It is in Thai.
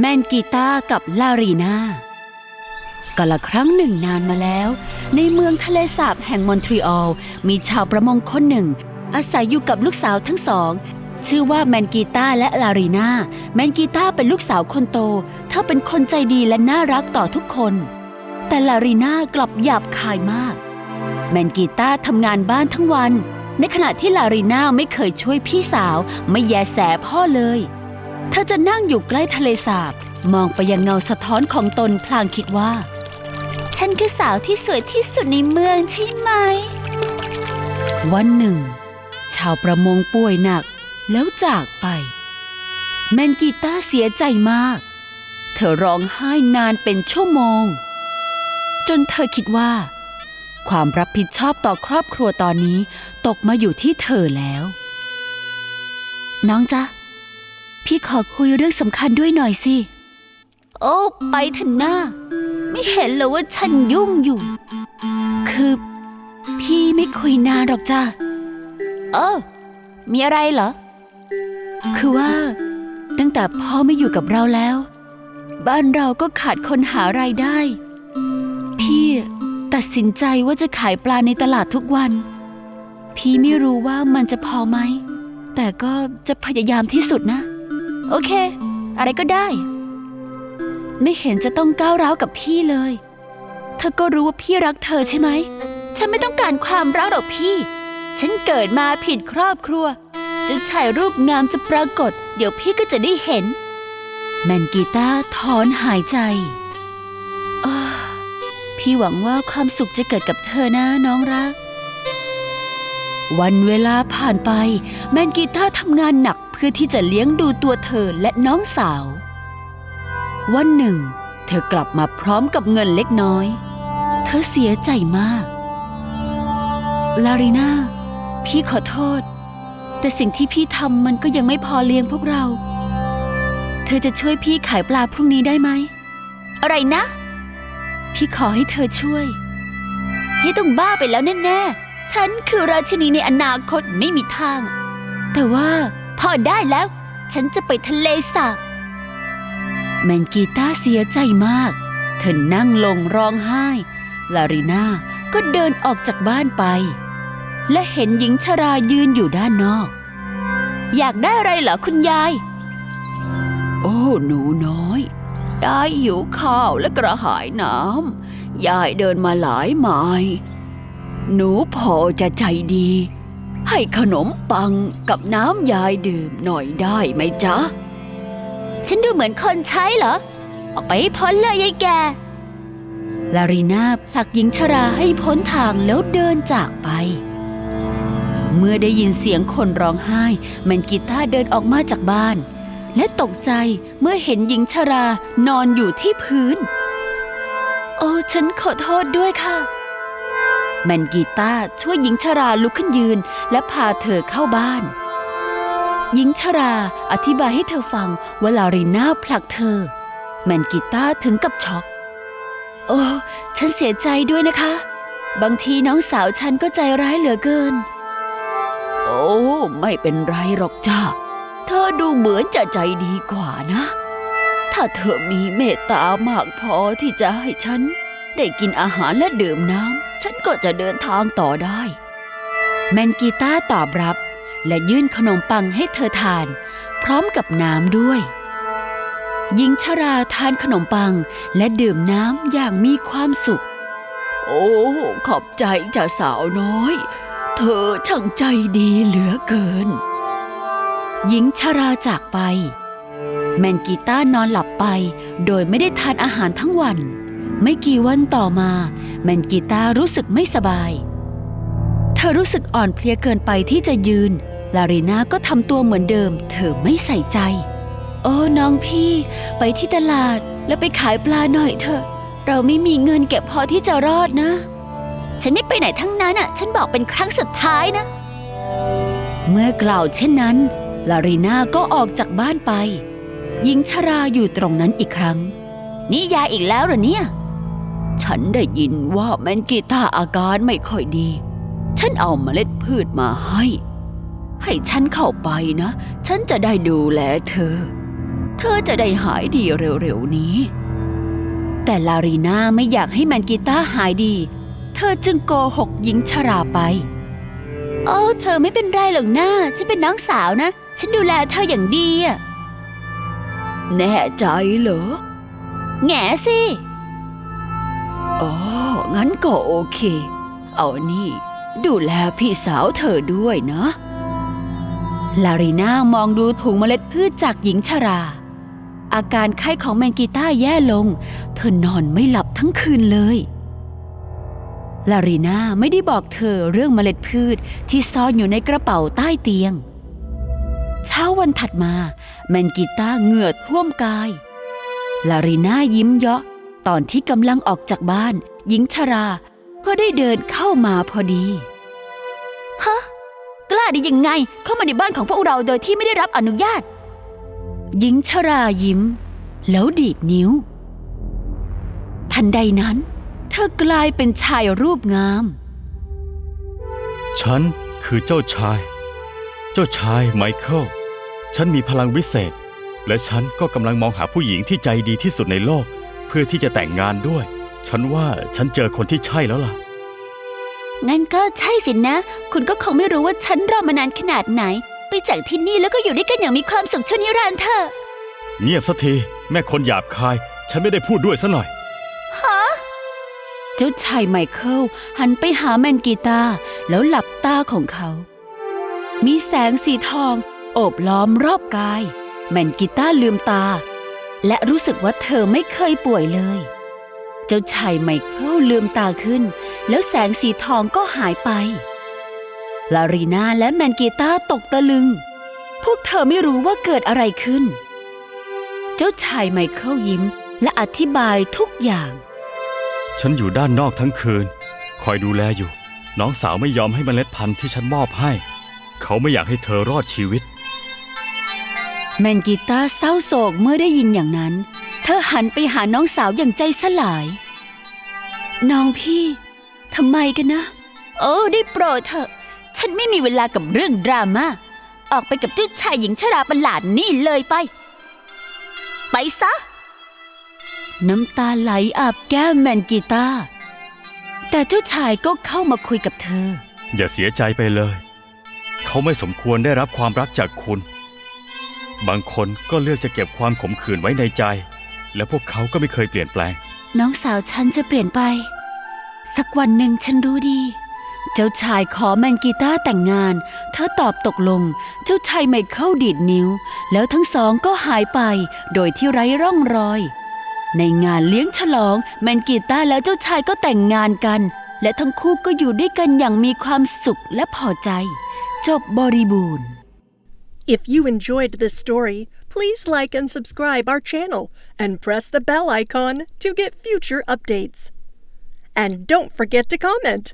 แมนกีตากับลารีนากาละครั้งหนึ่งนานมาแล้ว ในเมืองทะเลสาบแห่งมอนทรีออล มีชาวประมงคนหนึ่ง อาศัยอยู่กับลูกสาวทั้งสอง ชื่อว่าแมนกีตาและลารีนาแมนกีตาเป็นลูกสาวคนโต เธอเป็นคนใจดีและน่ารักต่อทุกคน แต่ลารีนากลับหยาบคายมาก แมนกีตาทำงานบ้านทั้งวัน ในขณะที่ลารีนาไม่เคยช่วยพี่สาว ไม่แยแสพ่อเลย เธอจะนั่งอยู่ใกล้ทะเลสาบ มองไปยังเงาสะท้อนของตนพลางคิดว่า ฉันคือสาวที่สวยที่สุดในเมืองใช่ไหม วันหนึ่ง ชาวประมงป่วยหนักแล้วจากไป แมนกีต้าเสียใจมาก เธอร้องไห้นานเป็นชั่วโมง จนเธอคิดว่า ความรับผิดชอบต่อครอบครัวตอนนี้ตกมาอยู่ที่เธอแล้ว น้องจ๊ะ พี่ขอคุยเรื่องสำคัญด้วยหน่อยสิ โอ้ ไปเถอะหน้า ไม่เห็นเหรอว่าฉันยุ่งอยู่ คือ พี่ไม่คุยนานหรอกจ้ะ เออ มีอะไรเหรอ คือว่า ตั้งแต่พ่อไม่อยู่กับเราแล้ว บ้านเราก็ขาดคนหารายได้ พี่ตัดสินใจว่าจะขายปลาในตลาดทุกวัน พี่ไม่รู้ว่ามันจะพอไหม แต่ก็จะพยายามที่สุดนะ โอเค อะไรก็ได้ ไม่เห็นจะต้องก้าวร้าวกับพี่เลย เธอก็รู้ว่าพี่รักเธอใช่ไหม ฉันไม่ต้องการความรักหรอกพี่ ฉันเกิดมาผิดครอบครัวจะถ่ายรูปงามจะปรากฏ เดี๋ยวพี่ก็จะได้เห็น แมนกีตาถอนหายใจอ้อพี่หวังว่าความสุขจะเกิดกับเธอนะน้องรัก วันเวลาผ่านไป แมนกีตาทำงานหนัก เพื่อที่จะเลี้ยงดูตัวเธอและน้องสาว วันหนึ่ง เธอกลับมาพร้อมกับเงินเล็กน้อย เธอเสียใจมาก ลารีนาพี่ขอโทษ แต่สิ่งที่พี่ทำมันก็ยังไม่พอเลี้ยงพวกเรา เธอจะช่วยพี่ขายปลาพรุ่งนี้ได้ไหม อะไรนะ พี่ขอให้เธอช่วยพี่ต้องบ้าไปแล้วแน่ๆ ฉันคือราชินีในอนาคตไม่มีทาง แต่ว่า พอได้แล้ว ฉันจะไปทะเลสาบแมนกีตาเสียใจมาก เธอนั่งลงร้องไห้ ลารีนาก็เดินออกจากบ้านไป และเห็นหญิงชรายืนอยู่ด้านนอก อยากได้อะไรเหรอคุณยาย โอ้หนูน้อย ยายหิวข้าวและกระหายน้ำ ยายเดินมาหลายไมล์หนูพอจะใจดี ให้ขนมปังกับน้ำยายดื่มหน่อยได้ไหมจ๊ะ ฉันดูเหมือนคนใช้เหรอ ออกไปให้พ้นเลยยายแก ลารีนาผลักหญิงชราให้พ้นทางแล้วเดินจากไป เมื่อได้ยินเสียงคนร้องไห้แมนกีตาเดินออกมาจากบ้าน และตกใจเมื่อเห็นหญิงชรานอนอยู่ที่พื้น โอ้ฉันขอโทษด้วยค่ะ แมนกีตาช่วยหญิงชราลุกขึ้นยืน และพาเธอเข้าบ้าน หญิงชราอธิบายให้เธอฟังว่าลารีนาผลักเธอ แมนกีตาถึงกับช็อก โอ้ฉันเสียใจด้วยนะคะ บางทีน้องสาวฉันก็ใจร้ายเหลือเกิน โอ้ไม่เป็นไรหรอกจ้าเธอดูเหมือนจะใจดีกว่านะ ถ้าเธอมีเมตตามากพอที่จะให้ฉันได้กินอาหารและดื่มน้ำ ฉันก็จะเดินทางต่อได้ แมนกีต้าตอบรับ และยื่นขนมปังให้เธอทาน พร้อมกับน้ำด้วย หญิงชราทานขนมปังและดื่มน้ำอย่างมีความสุข โอ้ ขอบใจจ้าสาวน้อย เธอช่างใจดีเหลือเกิน หญิงชราจากไป แมนกีต้านอนหลับไปโดยไม่ได้ทานอาหารทั้งวัน ไม่กี่วันต่อมาแมนกีตารู้สึกไม่สบาย เธอรู้สึกอ่อนเพลียเกินไปที่จะยืน ลารีนาก็ทำตัวเหมือนเดิม เธอไม่ใส่ใจ โอ้น้องพี่ ไปที่ตลาดแล้วไปขายปลาหน่อยเถอะ เราไม่มีเงินเก็บพอที่จะรอดนะ ฉันไม่ไปไหนทั้งนั้นอะ ฉันบอกเป็นครั้งสุดท้ายนะ เมื่อกล่าวเช่นนั้น ลารีนาก็ออกจากบ้านไปหญิงชราอยู่ตรงนั้นอีกครั้ง นี่ยาอีกแล้วเหรอเนี่ย ฉันได้ยินว่าแมนกีตาอาการไม่ค่อยดี ฉันเอาเมล็ดพืชมาให้ ให้ฉันเข้าไปนะ ฉันจะได้ดูแลเธอ เธอจะได้หายดีเร็วๆนี้ แต่ลารีนาไม่อยากให้แมนกีต้าหายดี เธอจึงโกหกหญิงชราไป โอ้เธอไม่เป็นไรหรอกนะฉันเป็นน้องสาวนะ ฉันดูแลเธออย่างดีอะแน่ใจเหรอ แง่สิ อ๋อ งั้นก็โอเค เอานี่ ดูแลพี่สาวเธอด้วยนะ ลารีน่ามองดูถุงเมล็ดพืชจากหญิงชรา อาการไข้ของแมงกีต้าแย่ลง เธอนอนไม่หลับทั้งคืนเลย ลารีน่าไม่ได้บอกเธอเรื่องเมล็ดพืชที่ซ่อนอยู่ในกระเป๋าใต้เตียง เช้าวันถัดมา แมนกีต้าเหงื่อท่วมกาย ลารีน่ายิ้มเยาะ ตอนที่กำลังออกจากบ้าน หญิงชราก็ได้เดินเข้ามาพอดีฮะกล้าได้ยังไงเข้ามาในบ้านของพวกเราโดยที่ไม่ได้รับอนุญาต หญิงชรายิ้ม แล้วดีดนิ้ว ทันใดนั้น เธอกลายเป็นชายรูปงาม ฉันคือเจ้าชาย เจ้าชายไมเคิล ฉันมีพลังวิเศษ และฉันก็กำลังมองหาผู้หญิงที่ใจดีที่สุดในโลกเพื่อที่จะแต่งงานด้วย ฉันว่าฉันเจอคนที่ใช่แล้วล่ะ งั้นก็ใช่สินะ คุณก็คงไม่รู้ว่าฉันรอมานานขนาดไหน ไปจากที่นี่แล้วก็อยู่ด้วยกันอย่างมีความสุขชั่วนิรันดร์เถอะ เงียบสักทีแม่คนหยาบคาย ฉันไม่ได้พูดด้วยซะหน่อย เจ้าชายไมเคิลหันไปหาแมนกีตาแล้วหลับตาของเขา มีแสงสีทอง โอบล้อมรอบกาย แมนกีตาลืมตา และรู้สึกว่าเธอไม่เคยป่วยเลย เจ้าชายไมเคิลลืมตาขึ้น แล้วแสงสีทองก็หายไป ลารีนาและแมนกีตาตกตะลึง พวกเธอไม่รู้ว่าเกิดอะไรขึ้น เจ้าชายไมเคิลยิ้มและอธิบายทุกอย่าง ฉันอยู่ด้านนอกทั้งคืน คอยดูแลอยู่ น้องสาวไม่ยอมให้เมล็ดพันธุ์ที่ฉันมอบให้ เขาไม่อยากให้เธอรอดชีวิต แมนกีตาเศร้าโศกเมื่อได้ยินอย่างนั้น เธอหันไปหาน้องสาวอย่างใจสลาย น้องพี่ทำไมกันนะ โอ้ได้โปรดเถอะ ฉันไม่มีเวลากับเรื่องดราม่า ออกไปกับเจ้าชายหญิงชราประหลาดนี่เลยไป ไปซะ น้ำตาไหลอาบแก้มแมนกีตาแต่เจ้าชายก็เข้ามาคุยกับเธอ อย่าเสียใจไปเลย เขาไม่สมควรได้รับความรักจากคุณ บางคนก็เลือกจะเก็บความขมขื่นไว้ในใจ และพวกเขาก็ไม่เคยเปลี่ยนแปลง น้องสาวฉันจะเปลี่ยนไป สักวันหนึ่งฉันรู้ดี เจ้าชายขอแมนกีตาแต่งงาน เธอตอบตกลง เจ้าชายไมเคิลดีดนิ้ว แล้วทั้งสองก็หายไป โดยที่ไร้ร่องรอย ในงานเลี้ยงฉลองแมนกีตาแล้วเจ้าชายก็แต่งงานกัน และทั้งคู่ก็อยู่ด้วยกันอย่างมีความสุขและพอใจ จบบริบูรณ์ If you enjoyed this story, please like and subscribe our channel and press the bell icon to get future updates. And don't forget to comment.